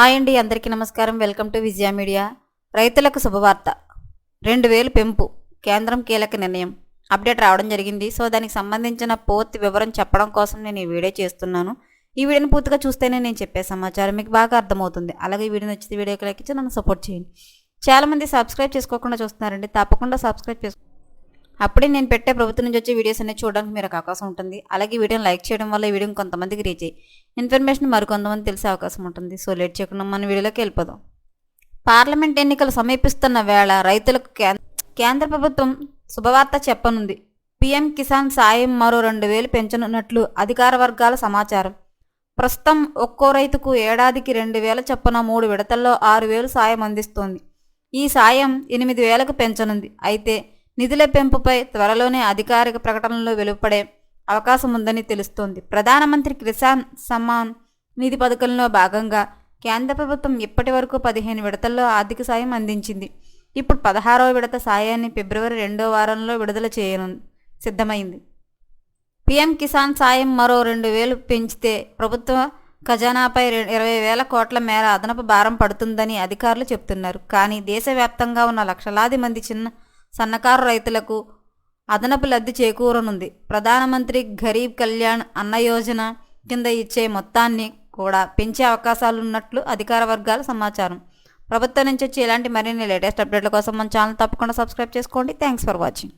Hi అండి అందరికీ నమస్కారం. Welcome to Vijaya media. రైతులకు శుభవార్త. రెండు వేలు పెంపు కేంద్రం కీలక నిర్ణయం. అప్డేట్ రావడం జరిగింది. సో దానికి సంబంధించిన పూర్తి వివరం చెప్పడం కోసం నేను ఈ వీడియో చేస్తున్నాను. ఈ వీడియోని పూర్తిగా చూస్తేనే నేను చెప్పే సమాచారం మీకు బాగా అర్థమవుతుంది. అలాగే ఈ వీడియో నచ్చితే వీడియోకి లైక్ ఇచ్చి నన్ను సపోర్ట్ చేయండి. చాలామంది సబ్స్క్రైబ్ చేసుకోకుండా చూస్తున్నారండి. తప్పకుండా సబ్స్క్రైబ్ చేసుకో అప్పుడే నేను పెట్టే ప్రభుత్వం నుంచి వచ్చే వీడియోస్ అనేవి చూడడానికి మీరు అవకాశం ఉంటుంది. అలాగే వీడియోని లైక్ చేయడం వల్ల ఈ వీడియో కొంతమందికి రీచ్ అయ్యి ఇన్ఫర్మేషన్ మరికొంతమంది తెలిసే అవకాశం ఉంటుంది. సో లేట్ చేయకుండా మన వీడియోలోకి వెళ్ళిపోదాం. పార్లమెంట్ ఎన్నికలు సమీపిస్తున్న వేళ రైతులకు కేంద్ర ప్రభుత్వం శుభవార్త చెప్పనుంది. పీఎం కిసాన్ సాయం మరో రెండు వేలు పెంచనున్నట్లు అధికార వర్గాల సమాచారం. ప్రస్తుతం ఒక్కో రైతుకు ఏడాదికి రెండు వేల చొప్పున మూడు విడతల్లో ఆరు వేలు సాయం అందిస్తోంది. ఈ సాయం ఎనిమిది వేలకు పెంచనుంది. అయితే నిధుల పెంపుపై త్వరలోనే అధికారిక ప్రకటనలో వెలువపడే అవకాశం ఉందని తెలుస్తోంది. ప్రధానమంత్రి కిసాన్ సమ్మాన్ నిధి పథకంలో భాగంగా కేంద్ర ప్రభుత్వం ఇప్పటి వరకు పదిహేను విడతల్లో ఆర్థిక సాయం అందించింది. ఇప్పుడు పదహారవ విడత సాయాన్ని ఫిబ్రవరి రెండో వారంలో విడుదల చేయను సిద్ధమైంది. పీఎం కిసాన్ సాయం మరో రెండు వేలు పెంచితే ప్రభుత్వ ఖజానాపై రె- ఇరవై వేల కోట్ల మేర అదనపు భారం పడుతుందని అధికారులు చెబుతున్నారు కానీ దేశవ్యాప్తంగా ఉన్న లక్షలాది మంది చిన్న సన్నకారు రైతులకు అదనపు లబ్ధి చేకూరనుంది. ప్రధానమంత్రి గరీబ్ కళ్యాణ్ అన్న యోజన కింద ఇచ్చే మొత్తాన్ని కూడా పెంచే అవకాశాలున్నట్లు అధికార వర్గాల సమాచారం. ప్రభుత్వం నుంచి వచ్చి ఇలాంటి మరిన్ని లేటెస్ట్ అప్డేట్ల కోసం మన ఛానల్ తప్పకుండా సబ్స్క్రైబ్ చేసుకోండి. Thanks for watching.